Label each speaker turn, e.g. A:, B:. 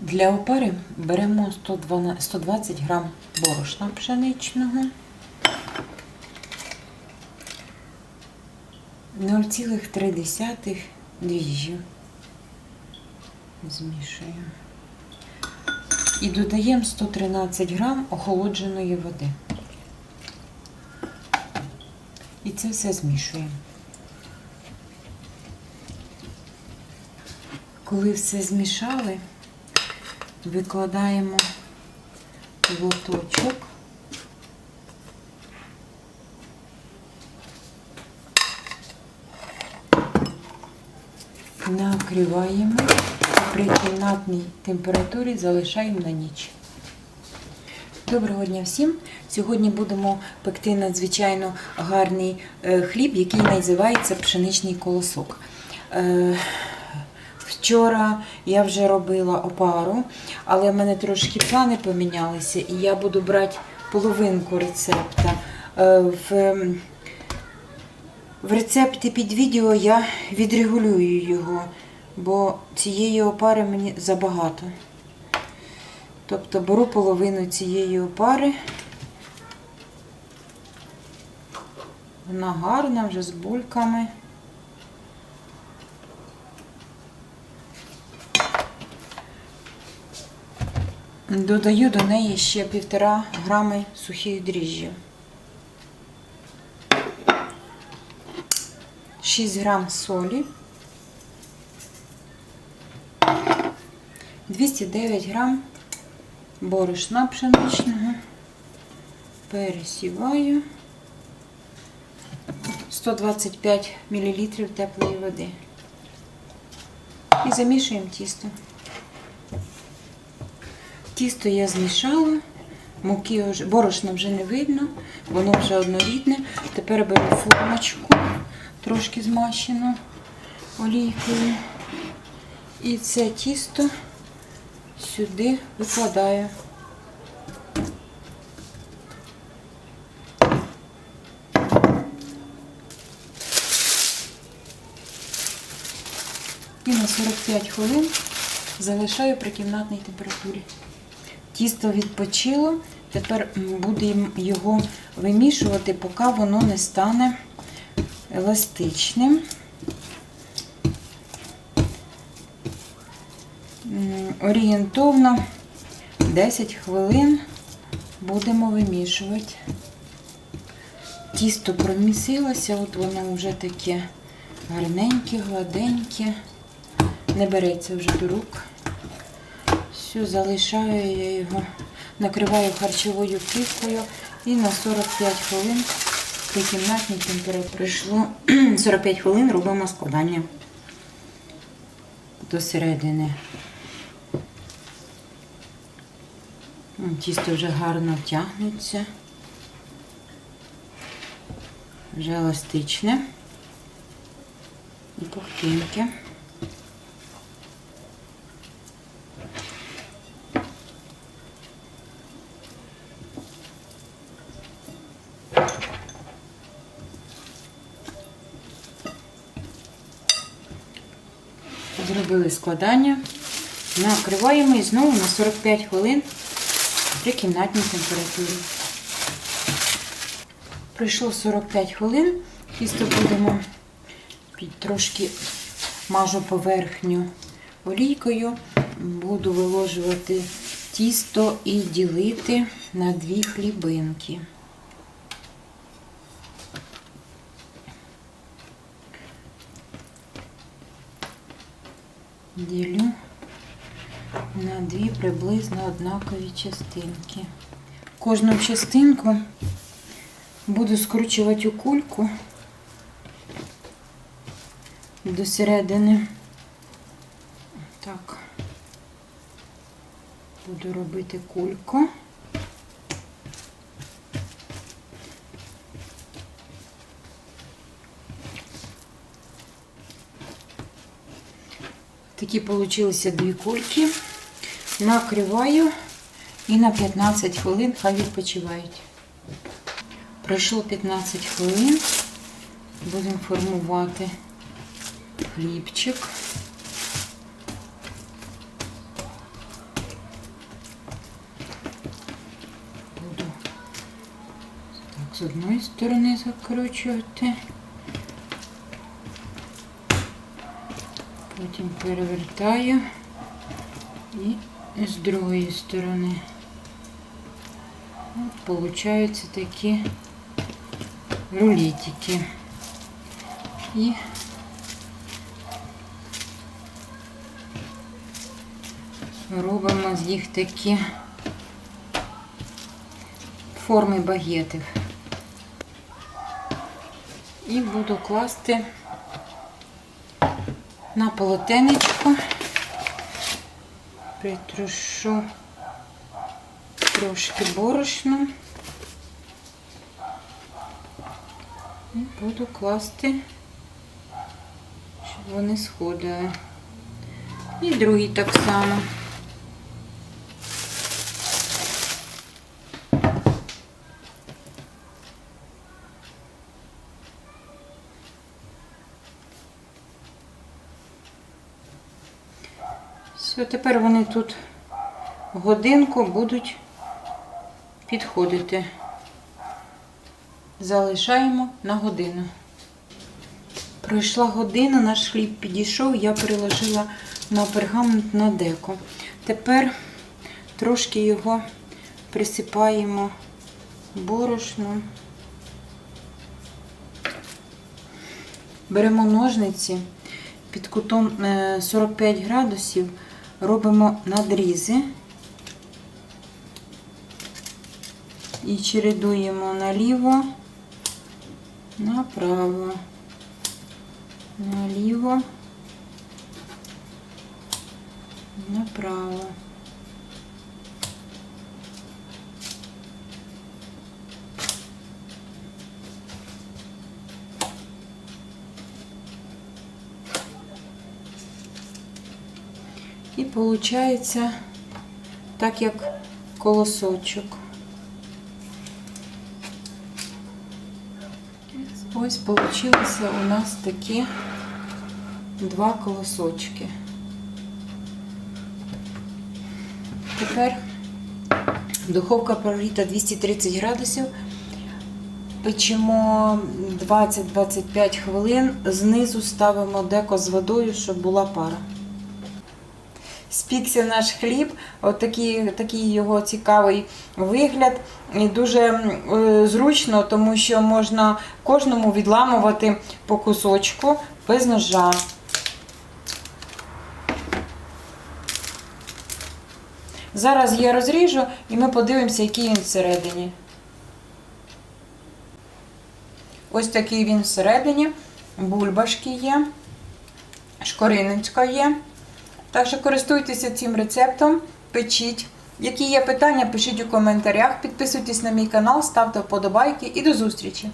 A: Для опари беремо 120 грам борошна пшеничного, 0,3 дріжджів. Змішуємо. І додаємо 113 грам охолодженої води. І це все змішуємо. Коли все змішали, викладаємо лоточок. Накриваємо при кімнатній температурі залишаємо на ніч. Доброго дня всім! Сьогодні будемо пекти надзвичайно гарний е, хліб, який називається пшеничний колосок. Вчора я вже робила опару, але в мене трошки плани помінялися, і я буду брати половинку рецепта. Е, В, в рецепті під відео я відрегулюю його, бо цієї опари мені забагато. Тобто беру половину цієї опари. Вона гарна вже з бульками. Додаю до неї ще півтора грами сухих дріжджів. 6 грам солі. 209 грам борошна пшеничного. Пересіваю. 125 мл теплої води. І замішуємо тісто. Тісто я змішала, муки вже, борошна вже не видно, воно вже однорідне. Тепер беру формочку, трошки змащену олійкою. І це тісто сюди викладаю. І на 45 хвилин залишаю при кімнатній температурі. Тісто відпочило, тепер будемо його вимішувати, поки воно не стане еластичним. Орієнтовно 10 хвилин будемо вимішувати. Тісто промісилося, от воно вже таке гарненьке, гладеньке, не береться вже до рук. Все, залишаю я його, накриваю харчовою плівкою і на 45 хвилин при кімнатній температурі прийшло 45 хвилин робимо складання до середини. Тісто вже гарно тягнеться, вже еластичне і пухтеньке. Зробили складання, накриваємо і знову на 45 хвилин при кімнатній температурі. Пройшло 45 хвилин, тісто будемо під трошки мажу поверхню олійкою, буду виложувати тісто і ділити на дві хлібинки. Ділю на дві приблизно однакові частинки. Кожну частинку буду скручувати у кульку до середини. Так, буду робити кульку. Такі получилися дві кульки. Накриваю і на 15 хвилин хай відпочивають. Пройшло 15 хвилин. Будемо формувати хлібчик. Буду так, з одної сторони закручувати. Потім перевертаю і з другої сторони. От получаються такі рулетики. І робимо з їх такі форми багетів. І буду класти на полотенечко. Притрушу трошки борошна і буду класти, щоб вони сходили. І другий так само. Все, тепер вони тут годинку будуть підходити. Залишаємо на годину. Пройшла година, наш хліб підійшов, я переложила на пергамент на деко. Тепер трошки його присипаємо борошном. Беремо ножниці під кутом е, 45 градусів, робимо надрізи і чередуємо наліво, направо, наліво, направо. І виходить так, як колосочок. Ось получилося у нас такі два колосочки. Тепер духовка прогріта 230 градусів. Печемо 20-25 хвилин, знизу ставимо деко з водою, щоб була пара. Спікся наш хліб, отакий такий його цікавий вигляд. І дуже е, зручно, тому що можна кожному відламувати по кусочку без ножа. Зараз я розріжу і ми подивимося, який він всередині. Ось такий він всередині. Бульбашки є, шкориночка є. Так що користуйтеся цим рецептом, печіть. Які є питання, пишіть у коментарях, підписуйтесь на мій канал, ставте вподобайки і до зустрічі!